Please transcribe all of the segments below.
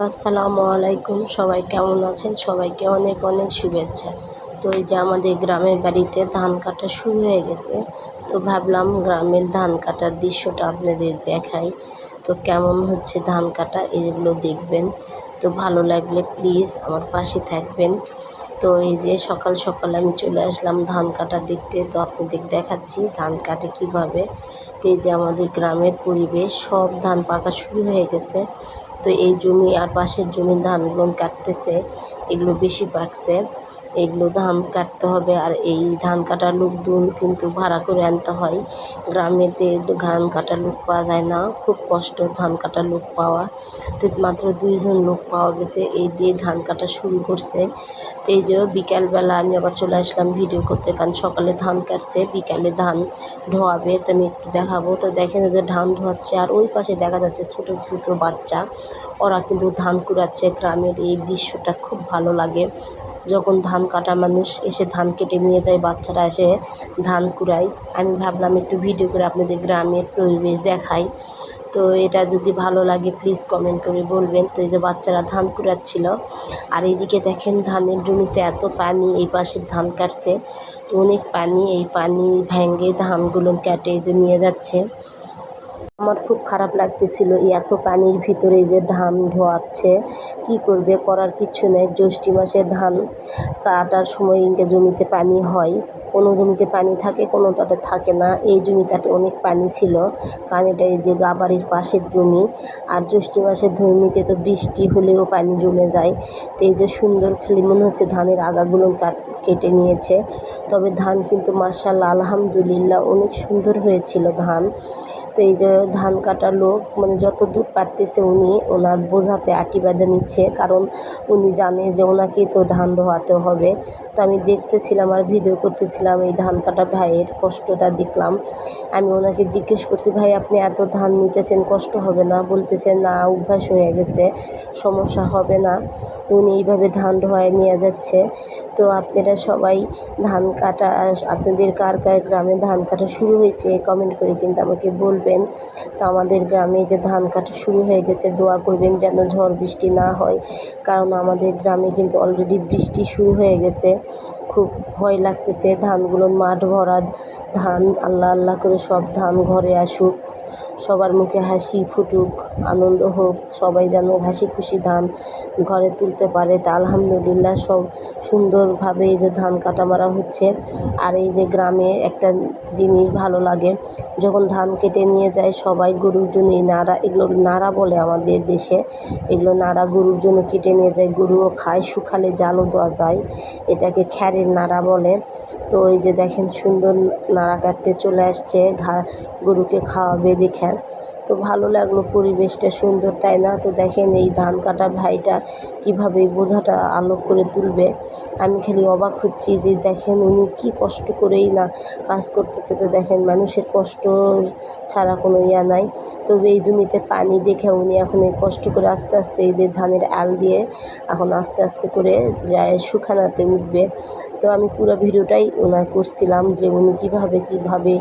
আসসালামু আলাইকুম। সবাই কেমন আছেন? সবাইকে অনেক অনেক শুভেচ্ছা। তো এই যে আমাদের গ্রামের বাড়িতে ধান কাটা শুরু হয়ে গেছে। তো ভাবলাম গ্রামের ধান কাটার দৃশ্যটা আপনাদের দেখাই। তো কেমন হচ্ছে ধান কাটা? এগুলো দেখবেন। তো ভালো লাগলে প্লিজ আমার পাশে থাকবেন। তো এই যে সকাল সকাল আমি চলে আসলাম ধান কাটা দেখতে। তো আপনাদের দেখাচ্ছি ধান কাটে কীভাবে। তো এই যে আমাদের গ্রামের পরিবেশ, সব ধান পাকা শুরু হয়ে গেছে। তো এই জমি আর পাশের জমির ধানগুলো কাটতেছে এগুলো বেশি পাকছে। এগুলো ধান কাটতে হবে আর এই ধান কাটার লোক লোকজন কিন্তু ভাড়া করে আনতে হয়। গ্রামেতে ধান কাটার লোক পাওয়া যায় না, খুব কষ্ট ধান কাটার লোক পাওয়া। তো মাত্র দুইজন লোক পাওয়া গেছে, এই দিয়ে ধান কাটা শুরু করছে। তো এই যে বিকালবেলা আমি আবার চলে আসলাম ভিডিও করতে, কারণ সকালে ধান কাটছে, বিকালে ধান ধোয়াবে, তো আমি একটু দেখাবো। তো দেখেন ওদের ধান ধোয়াচ্ছে, আর ওই পাশে দেখা যাচ্ছে ছোট ছোট বাচ্চা। ওরা কিন্তু ধান কুড়াচ্ছে, গ্রামের এই দৃশ্যটা খুব ভালো লাগে। যখন ধান কাটা মানুষ এসে ধান কেটে নিয়ে যায়, বাচ্চারা এসে ধান কুড়ায়। আমি ভাবলাম একটু ভিডিও করে আপনাদের গ্রামের পরিবেশ দেখাই। তো এটা যদি ভালো লাগে প্লিজ কমেন্ট করে বলবেন। তো এই যে বাচ্চারা ধান কুড়াচ্ছিল, আর এইদিকে দেখেন ধানের জমিতে এত পানি, এই পাশে ধান কাটছে। তো অনেক পানি, এই পানি ভেঙে ধানগুলো কেটে যে নিয়ে যাচ্ছে। আমার খুব খারাপ লাগতেছিল এত পানির ভিতরে যে ধান ধোয়াচ্ছে, কি করবে? করার কিছু নেই। জ্যৈষ্ঠ মাসে ধান কাটার সময় জমিতে পানি হয়। কোনো জমিতে পানি থাকে, কোনোটাতে থাকে না। এই জমিটাতে অনেক পানি ছিল। কারণ এটা এই যে গাবাড়ির পাশের জমি। আর জ্যৈষ্ঠ মাসের জমিতে তো বৃষ্টি হলেও পানি জমে যায়। তো এই যে সুন্দর খালি মনে হচ্ছে ধানের আগাগুলো কাট, কেটে নিয়েছে। তবে ধান কিন্তু মার্শাল্লাহ আলহামদুলিল্লাহ অনেক সুন্দর হয়েছিল ধান। তো এই যে ধান কাটার লোক মানে যত দূর পারতেছে উনি, ওনার বোঝাতে আটি বেঁধে নিচ্ছে। কারণ উনি জানে যে ওনাকেই তো ধান ধোয়াতে হবে। তো আমি দেখতেছিলাম আর ভিডিও করতেছিলাম এই ধান কাটা ভাইয়ের কষ্টটা দেখলাম। আমি ওনাকে জিজ্ঞেস করছি, ভাই, আপনি এত ধান নিতেছেন, কষ্ট হবে না? বলতেছেন না, অভ্যাস হয়ে গেছে, সমস্যা হবে না। তো উনি এইভাবে ধান ধোয়ায় নিয়ে যাচ্ছে। তো আপনারা সবাই ধান কাটা, আপনাদের কার কার গ্রামে ধান কাটা শুরু হয়েছে কমেন্ট করে কিন্তু আমাকে বলবেন। তো আমাদের গ্রামে যে ধান কাটা শুরু হয়ে গেছে, দোয়া করবেন যেন ঝড় বৃষ্টি না হয়, কারণ আমাদের গ্রামে কিন্তু অলরেডি বৃষ্টি শুরু হয়ে গেছে। খুব ভয় লাগতেছে ধানগুলো, মাঠ ভরা ধান, আল্লাহ আল্লাহ করে সব ধান ঘরে আসুক। সবার মুখে হাসি ফুটুক, আনন্দ হোক, সবাই যেন হাসি খুশি ধান ঘরে তুলতে পারে। তা আলহামদুলিল্লাহ সব সুন্দরভাবে এই যে ধান কাটা মারা হচ্ছে। আর এই যে গ্রামে একটা জিনিস ভালো লাগে, যখন ধান কেটে নিয়ে যায় সবাই গরুর জন্য, এই নাড়া, এগুলো নাড়া বলে আমাদের দেশে। এগুলো নাড়া গরুর জন্য কেটে নিয়ে যায়, গরুও খায়, শুকালে জালও দেওয়া যায়, এটাকে খ্যারের নাড়া বলে। তো এই যে দেখেন সুন্দর নাড়া কাটতে চলে আসছে ঘা গরুকে খাওয়াবে দেখেন। তো ভালো লাগল পরিবেশটা সুন্দর, তাই না? তো দেখেন এই ধান কাটা ভাইটা কীভাবে বোঝাটা আলোক করে তুলবে। আমি খালি অবাক হচ্ছি যে দেখেন উনি কি কষ্ট করেই না কাজ করতেছে। তো দেখেন মানুষের কষ্ট ছাড়া কোনো ইয়া নাই। তবে এই জমিতে পানি দেখে উনি এখন এই কষ্ট করে আস্তে আস্তে এই ধানের আল দিয়ে এখন আস্তে আস্তে করে যায় শুকানাতে উঠবে। তো আমি পুরো ভিডিওটাই ওনার করছিলাম যে উনি কীভাবে কীভাবে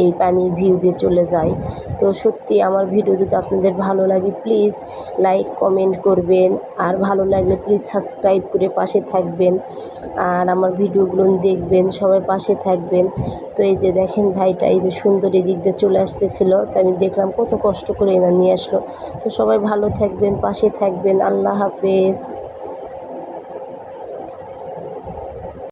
এই পানির ভিউ দিয়ে চলে যায়। তো সত্যি আমার ভিডিও যদি আপনাদের ভালো লাগে প্লিজ লাইক কমেন্ট করবেন। আর ভালো লাগলে প্লিজ সাবস্ক্রাইব করে পাশে থাকবেন। আর আমার ভিডিওগুলো দেখবেন, সবাই পাশে থাকবেন। তো এই যে দেখেন ভাইটা, এই যে সুন্দর এদিক দিয়ে চলে আসতেছিল। তো আমি দেখলাম কত কষ্ট করে এনা নিয়ে আসলো। তো সবাই ভালো থাকবেন, পাশে থাকবেন। আল্লাহ হাফেজ।